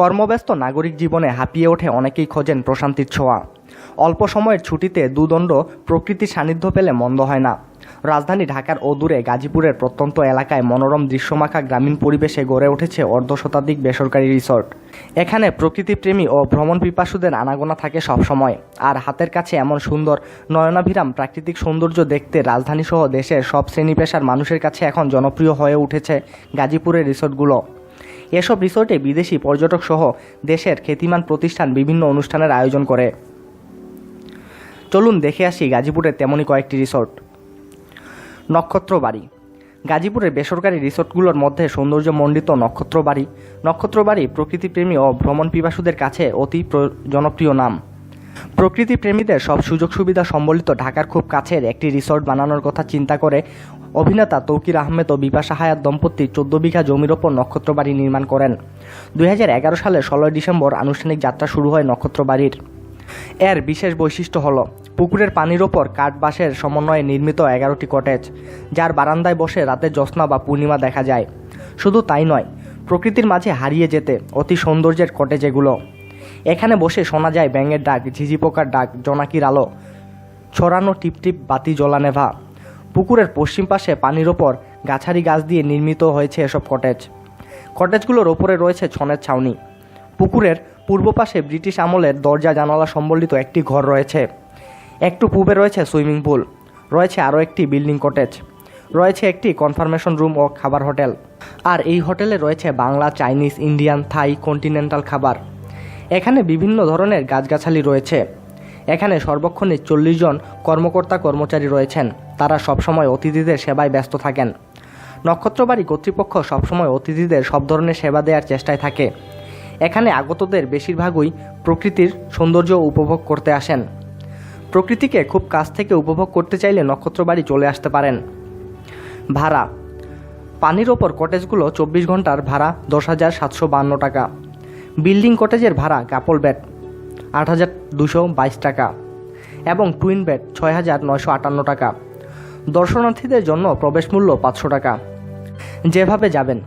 কর্মব্যস্ত নাগরিক জীবনে হাঁপিয়ে ওঠে অনেকেই খোঁজেন প্রশান্তির ছোঁয়া। অল্প সময়ের ছুটিতে দুদণ্ড প্রকৃতির সান্নিধ্য পেলে মন্দ হয় না। রাজধানী ঢাকার অদূরে গাজীপুরের প্রত্যন্ত এলাকায় মনোরম দৃশ্যমাখা গ্রামীণ পরিবেশে গড়ে উঠেছে অর্ধশতাধিক বেসরকারি রিসর্ট। এখানে প্রকৃতিপ্রেমী ও ভ্রমণ পিপাসুদের আনাগোনা থাকে সবসময়। আর হাতের কাছে এমন সুন্দর নয়নাভিরাম প্রাকৃতিক সৌন্দর্য দেখতে রাজধানীসহ দেশের সব শ্রেণি পেশার মানুষের কাছে এখন জনপ্রিয় হয়ে উঠেছে গাজীপুরের রিসর্টগুলো। এসব রিসোর্টে বিদেশি পর্যটক সহ দেশের খ্যাতিমান প্রতিষ্ঠান বিভিন্ন অনুষ্ঠানের আয়োজন করে। চলুন দেখে আসি গাজীপুরের তেমনই কয়েকটি রিসোর্ট। নক্ষত্র বাড়ি। গাজীপুরের বেসরকারি রিসোর্টগুলোর মধ্যে সৌন্দর্যমণ্ডিত নক্ষত্র বাড়ি। নক্ষত্র বাড়ি প্রকৃতিপ্রেমী ও ভ্রমণ পিপাসুদের কাছে অতি প্র- জনপ্রিয় নাম। প্রকৃতিপ্রেমীদের সব সুযোগ সুবিধা সম্বলিত ঢাকার খুব কাছের একটি রিসর্ট বানানোর কথা চিন্তা করে অভিনেতা তৌকির আহমেদ ও বিপাশা হায়াত দম্পতি চোদ্দ বিঘা জমির ওপর নক্ষত্র বাড়ি নির্মাণ করেন। দুই হাজার এগারো সালে ষোলোই ডিসেম্বর আনুষ্ঠানিক যাত্রা শুরু হয় নক্ষত্র বাড়ির। এর বিশেষ বৈশিষ্ট্য হল, পুকুরের পানির ওপর কাঠ বাঁশের সমন্বয়ে নির্মিত এগারোটি কটেজ, যার বারান্দায় বসে রাতে জ্যোৎস্না বা পূর্ণিমা দেখা যায়। শুধু তাই নয়, প্রকৃতির মাঝে হারিয়ে যেতে অতি সৌন্দর্যের কটেজ এগুলো। এখানে বসে শোনা যায় ব্যাঙের ডাক, ঝিঝি পোকার ডাক, জোনাকির আলো, ছড়ানো টিপটিপ বাতি জ্বলানেভা পুকুরের পশ্চিম পাশে পানির ওপর গাছারি গাছ দিয়ে নির্মিত হয়েছে এসব কটেজ কটেজগুলোর ওপরে রয়েছে ছনের ছাউনি। পুকুরের পূর্ব পাশে ব্রিটিশ আমলের দরজা জানালা সম্বলিত একটি ঘর রয়েছে। একটু পূবে রয়েছে সুইমিং পুল। রয়েছে আরও একটি বিল্ডিং কটেজ রয়েছে একটি কনফার্মেশন রুম ও খাবার হোটেল। আর এই হোটেলে রয়েছে Bangla, Chinese, Indian, Thai continental খাবার। এখানে বিভিন্ন ধরনের গাছগাছালি রয়েছে। এখানে সর্বক্ষণে চল্লিশ জন কর্মকর্তা কর্মচারী রয়েছেন। তারা সবসময় অতিথিদের সেবায় ব্যস্ত থাকেন। নক্ষত্রবাড়ি কর্তৃপক্ষ সবসময় অতিথিদের সব ধরনের সেবা দেওয়ার চেষ্টায় থাকে। এখানে আগতদের বেশিরভাগই প্রকৃতির সৌন্দর্য উপভোগ করতে আসেন। প্রকৃতিকে খুব কাছ থেকে উপভোগ করতে চাইলে নক্ষত্রবাড়ি চলে আসতে পারেন। ভাড়া। পানির ওপর কটেজগুলো চব্বিশ ঘণ্টার ভাড়া দশ হাজার সাতশো বান্ন টাকা। বিল্ডিং কটেজের ভাড়া কাপল বেড। আট হাজার দুশো বাইশ টাকা এবং টুইন বেড ছয় হাজার নয়শো আটান্ন টাকা। দর্শনার্থীদের জন্য প্রবেশ মূল্য পাঁচশো টাকা। যেভাবে যাবেন,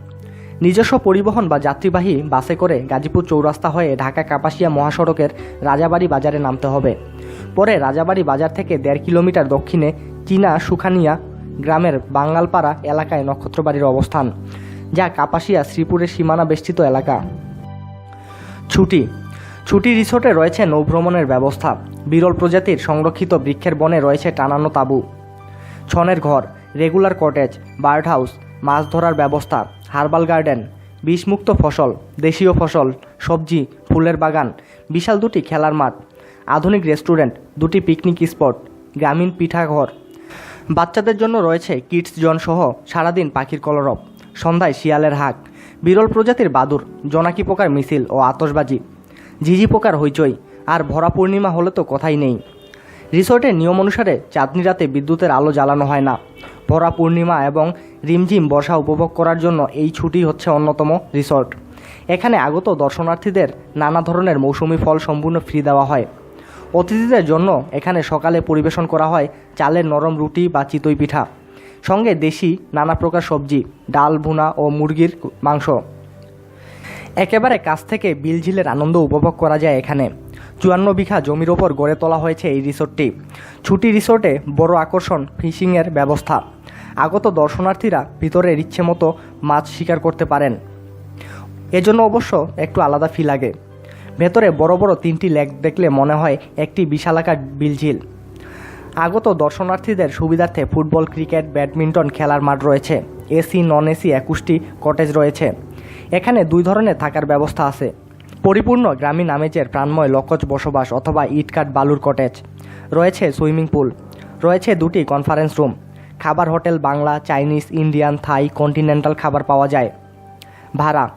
নিজস্ব পরিবহন বা যাত্রীবাহী বাসে করে গাজীপুর চৌরাস্তা হয়ে ঢাকা কাপাসিয়া মহাসড়কের রাজাবাড়ি বাজারে নামতে হবে। পরে রাজাবাড়ি বাজার থেকে দেড় কিলোমিটার দক্ষিণে চীনা সুখানিয়া গ্রামের বাঙ্গালপাড়া এলাকায় নক্ষত্রবাড়ির অবস্থান, যা কাপাসিয়া শ্রীপুরের সীমানা বেষ্টিত এলাকা। ছুটি ছুটি রিসোর্টে রয়েছে নৌভ্রমণের ব্যবস্থা। বিরল প্রজাতির সংরক্ষিত বৃক্ষের বনে রয়েছে টানানো তাঁবু। ছনের ঘর, রেগুলার কটেজ বার্ড হাউস মাছ ধরার ব্যবস্থা, হার্বাল গার্ডেন, বিষমুক্ত ফসল, দেশীয় ফসল, সবজি, ফুলের বাগান, বিশাল দুটি খেলার মাঠ, আধুনিক রেস্টুরেন্ট, দুটি পিকনিক স্পট, গ্রামীণ পিঠাঘর। বাচ্চাদের জন্য রয়েছে কিডস জন সহ সারাদিন পাখির কলরব। সন্ধ্যায় শিয়ালের হাঁক। বিরল প্রজাতির বাদুর, জোনাকি পোকার মিছিল ও আতশবাজি। ঝিঝি পোকার হইচই, আর ভরা পূর্ণিমা হলে তো কথাই নেই। রিসোর্টের নিয়ম অনুসারে চাঁদনি রাতে বিদ্যুতের আলো জ্বালানো হয় না। ভরা পূর্ণিমা এবং রিমঝিম বর্ষা উপভোগ করার জন্য এই ছুটি হচ্ছে অন্যতম রিসোর্ট। এখানে আগত দর্শনার্থীদের নানা ধরনের মৌসুমি ফল সম্পূর্ণ ফ্রি দেওয়া হয়। অতিথিদের জন্য এখানে সকালে পরিবেশন করা হয় চালের নরম রুটি বা চিতই পিঠা। সঙ্গে দেশি নানা প্রকার সবজি, ডাল, ভুনা ও মুরগির মাংস। একেবারে কাছ থেকে বিলঝিলের আনন্দ উপভোগ করা যায় এখানে। চুয়ান্ন বিঘা জমির ওপর গড়ে তোলা হয়েছে এই রিসোর্টটি। ছুটি রিসোর্টে বড় আকর্ষণ ফিশিংয়ের ব্যবস্থা। আগত দর্শনার্থীরা ভিতরের ইচ্ছে মতো মাছ শিকার করতে পারেন। এজন্য অবশ্য একটু আলাদা ফি লাগে। ভেতরে বড় বড় তিনটি লেক দেখলে মনে হয় একটি বিশালাকার বিলঝিল। আগত দর্শনার্থীদের সুবিধার্থে ফুটবল, ক্রিকেট, ব্যাডমিন্টন খেলার মাঠ রয়েছে। এসি নন এসি একুশটি কটেজ রয়েছে। এখানে দুই ধরনের থাকার ব্যবস্থা আছে। পরিপূর্ণ গ্রামীণ আমেজের প্রাণময় লকজ বসবাস অথবা ইটকাট বালুর কটেজ। রয়েছে সুইমিং পুল। রয়েছে দুটি কনফারেন্স রুম। খাবার hotel Bangla, Chinese, Indian, Thai, continental খাবার পাওয়া যায়। ভাড়া।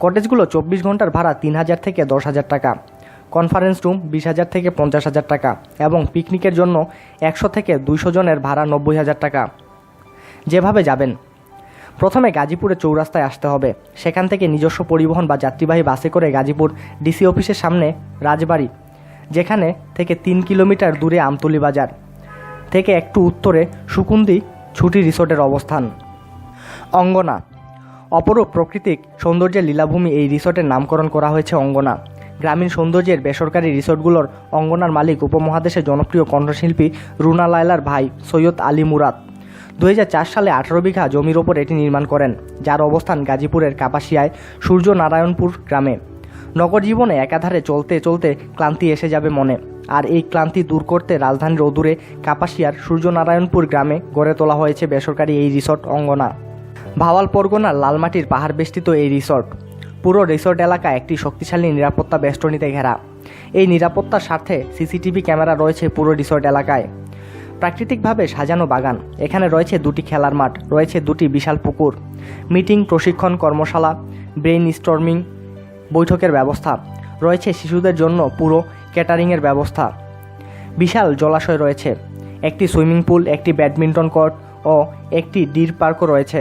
কটেজগুলো চব্বিশ ঘণ্টার ভাড়া তিন হাজার থেকে দশ হাজার টাকা। কনফারেন্স রুম বিশ হাজার থেকে পঞ্চাশ হাজার টাকা এবং পিকনিকের জন্য একশো থেকে দুইশো জনের ভাড়া নব্বই হাজার টাকা। যেভাবে যাবেন। প্রথমে গাজীপুরে চৌরাস্তায় আসতে হবে। সেখান থেকে নিজস্ব পরিবহন বা যাত্রীবাহী বাসে করে গাজীপুর ডিসি অফিসের সামনে রাজবাড়ি, যেখানে থেকে তিন কিলোমিটার দূরে আমতলি বাজার থেকে একটু উত্তরে সুকুন্দি ছুটি রিসোর্টের অবস্থান। অঙ্গনা, অপরূপ প্রাকৃতিক সৌন্দর্যের লীলাভূমি এই রিসোর্টের নামকরণ করা হয়েছে অঙ্গনা। গ্রামীণ সৌন্দর্যের বেসরকারি রিসোর্টগুলোর অঙ্গনার মালিক উপমহাদেশের জনপ্রিয় কণ্ঠশিল্পী রুনা লায়লার ভাই সৈয়দ আলী মুরাদ। দুই হাজার চার সালে আঠারো বিঘা জমির ওপর এটি নির্মাণ করেন, যার অবস্থান গাজীপুরের কাপাসিয়ায় সূর্য নারায়ণপুর গ্রামে। নগর জীবনে একাধারে চলতে চলতে ক্লান্তি এসে যাবে মনে, আর এই ক্লান্তি দূর করতে রাজধানীর অদূরে কাপাসিয়ার সূর্যনারায়ণপুর গ্রামে গড়ে তোলা হয়েছে বেসরকারি এই রিসোর্ট অঙ্গনা। ভাওয়াল পরগনার লালমাটির পাহাড় বেষ্টিত এই রিসোর্ট, পুরো রিসোর্ট এলাকা একটি শক্তিশালী নিরাপত্তা বেষ্টনীতে ঘেরা। এই নিরাপত্তার স্বার্থে সিসিটিভি ক্যামেরা রয়েছে পুরো রিসোর্ট এলাকায়। প্রাকৃতিকভাবে সাজানো বাগান। এখানে রয়েছে দুটি খেলার মাঠ, রয়েছে দুটি বিশাল পুকুর, মিটিং, প্রশিক্ষণ কর্মশালা ব্রেইন স্টর্মিং বৈঠকের ব্যবস্থা, রয়েছে শিশুদের জন্য পুরো ক্যাটারিংয়ের ব্যবস্থা। বিশাল জলাশয় রয়েছে, একটি সুইমিং পুল, একটি ব্যাডমিন্টন কোর্ট ও একটি ডির পার্কও রয়েছে।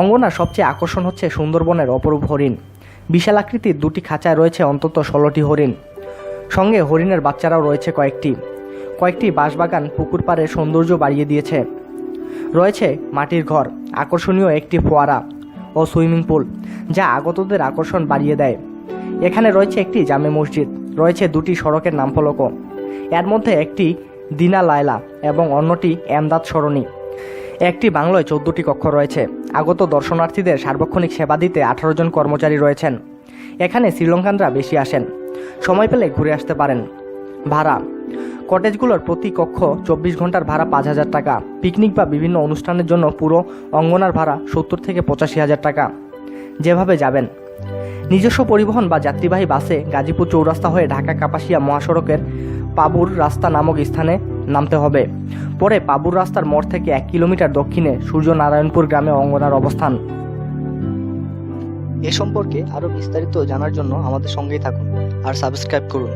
অঙ্গনার সবচেয়ে আকর্ষণ হচ্ছে সুন্দরবনের অপরূপ হরিণ। বিশাল আকৃতির দুটি খাঁচায় রয়েছে অন্তত ষোলোটি হরিণ। সঙ্গে হরিণের বাচ্চারাও রয়েছে কয়েকটি। কয়েকটি বাঁশবাগান পুকুর পাড়ে সৌন্দর্য বাড়িয়ে দিয়েছে। রয়েছে মাটির ঘর, আকর্ষণীয় একটি ফোয়ারা ও সুইমিং পুল, যা আগতদের আকর্ষণ বাড়িয়ে দেয়। এখানে রয়েছে একটি জামে মসজিদ, রয়েছে দুটি সড়কের নামফলকও এর মধ্যে একটি দিনা লায়লা এবং অন্যটি এমদাদ সরণি। একটি বাংলায় চোদ্দটি কক্ষ রয়েছে। আগত দর্শনার্থীদের সার্বক্ষণিক সেবা দিতে আঠারো জন কর্মচারী রয়েছেন। এখানে শ্রীলঙ্কানরা বেশি আসেন। সময় পেলে ঘুরে আসতে পারেন। ভাড়া কটেজগুলোর প্রতি কক্ষ চব্বিশ ঘণ্টার ভাড়া পাঁচ হাজার টাকা। পিকনিক বা বিভিন্ন অনুষ্ঠানের জন্য পুরো অঙ্গনার ভাড়া সত্তর থেকে পঁচাশি হাজার টাকা। যেভাবে যাবেন। নিজস্ব পরিবহন বা যাত্রীবাহী বাসে গাজীপুর চৌরাস্তা হয়ে ঢাকা কাপাসিয়া মহাসড়কের পাবুর রাস্তা নামক স্থানে নামতে হবে। পরে পাবুর রাস্তার মোড় থেকে এক কিলোমিটার দক্ষিণে সূর্যনারায়ণপুর গ্রামে অঙ্গনার অবস্থান। এ সম্পর্কে আরও বিস্তারিত জানার জন্য আমাদের সঙ্গেই থাকুন আর সাবস্ক্রাইব করুন।